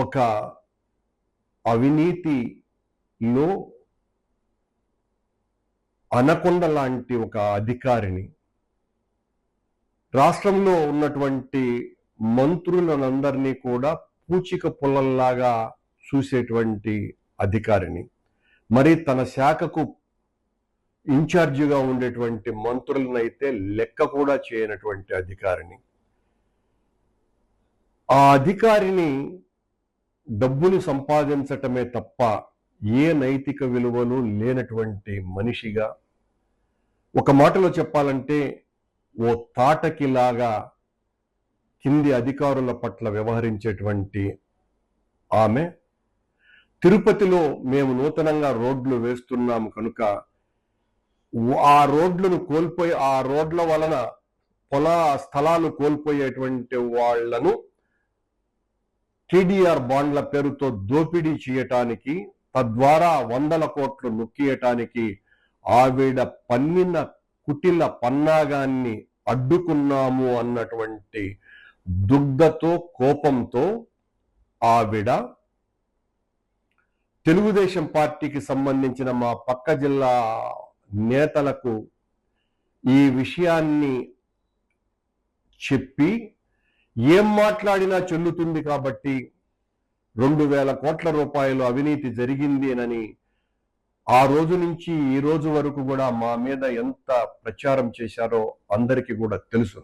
ఒక అవినీతిలో అనకొండ లాంటి ఒక అధికారిని రాష్ట్రంలో ఉన్నటువంటి మంత్రులనందరినీ కూడా పూచిక పుల్లల్లాగా చూసేటువంటి అధికారిని. మరి తన శాఖకు ఇన్ఛార్జిగా ఉండేటువంటి మంత్రులనైతే లెక్క కూడా చేయనటువంటి అధికారిని. ఆ అధికారిని డబ్బులు సంపాదించటమే తప్ప ఏ నైతిక విలువలు లేనటువంటి మనిషిగా ఒక మాటలో చెప్పాలంటే ఓ తాటకిలాగా కింది అధికారుల పట్ల వ్యవహరించేటువంటి ఆమె. తిరుపతిలో మేము నూతనంగా రోడ్లు వేస్తున్నాము కనుక ఆ రోడ్లను కోల్పోయి ఆ రోడ్ల వలన పొలా స్థలాలు కోల్పోయేటువంటి వాళ్ళను టీడీఆర్ బాండ్ల పేరుతో దోపిడీ చేయటానికి తద్వారా వందల కోట్లు నొక్కియటానికి ఆవిడ పన్నిన కుటిల పన్నాగాన్ని అడ్డుకున్నాము అన్నటువంటి దుగ్ధతో కోపంతో ఆవిడ తెలుగుదేశం పార్టీకి సంబంధించిన మా పక్క జిల్లా నేతలకు ఈ విషయాన్ని చెప్పి ఏం మాట్లాడినా చెల్లుతుంది కాబట్టి రెండు వేల కోట్ల రూపాయలు అవినీతి జరిగింది అని ఆ రోజు నుంచి ఈ రోజు వరకు కూడా మా మీద ఎంత ప్రచారం చేశారో అందరికీ కూడా తెలుసు.